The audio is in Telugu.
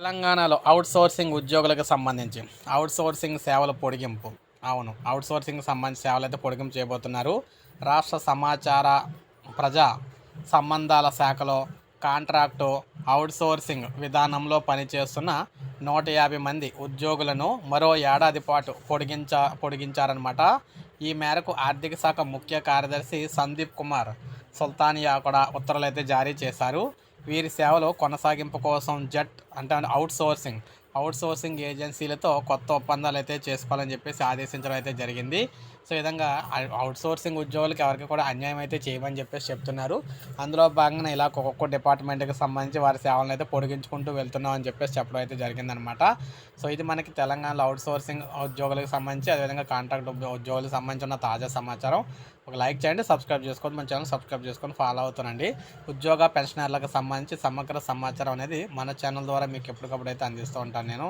తెలంగాణలో అవుట్ సోర్సింగ్ ఉద్యోగులకు సంబంధించి అవుట్ సోర్సింగ్ సేవల పొడిగింపు. అవును అవుట్ సోర్సింగ్ సంబంధించి సేవలు అయితే పొడిగింపు చేయబోతున్నారు. రాష్ట్ర సమాచార ప్రజా సంబంధాల శాఖలో కాంట్రాక్టు అవుట్ సోర్సింగ్ విధానంలో పనిచేస్తున్న నూట యాభై మంది ఉద్యోగులను మరో ఏడాది పాటు పొడిగించ పొడిగించారనమాట ఈ మేరకు ఆర్థిక శాఖ ముఖ్య కార్యదర్శి సందీప్ కుమార్ సుల్తానియా కూడా ఉత్తర్వులు అయితే జారీ చేశారు. వీరి సేవలు కొనసాగింపు కోసం జెట్ అంటే అవుట్ సోర్సింగ్ అవుట్సోర్సింగ్ ఏజెన్సీలతో కొత్త ఒప్పందాలు అయితే చేసుకోవాలని చెప్పేసి ఆదేశించడం అయితే జరిగింది. సో ఈ విధంగా అవుట్సోర్సింగ్ ఉద్యోగులకు ఎవరికి కూడా అన్యాయం అయితే చేయమని చెప్పేసి చెప్తున్నారు. అందులో భాగంగా ఇలా ఒక్కొక్క డిపార్ట్మెంట్కి సంబంధించి వారి సేవలను అయితే పొడిగించుకుంటూ వెళ్తున్నాం అని చెప్పేసి చెప్పడం అయితే జరిగిందనమాట. సో ఇది మనకి తెలంగాణలో అవుట్ సోర్సింగ్ ఉద్యోగులకు సంబంధించి అదేవిధంగా కాంట్రాక్ట్ ఉద్యోగులకు సంబంధించి ఉన్న తాజా సమాచారం ఒక లైక్ చేయండి సబ్స్క్రైబ్ చేసుకోండి మన ఛానల్ సబ్స్క్రైబ్ చేసుకొని ఫాలో అవుతానండి ఉద్యోగ పెన్షనర్లకు సంబంధించి సమగ్ర సమాచారం అనేది మన ఛానల్ ద్వారా మీకు ఎప్పటికప్పుడు అయితే అందిస్తూ ఉంటాను. నేను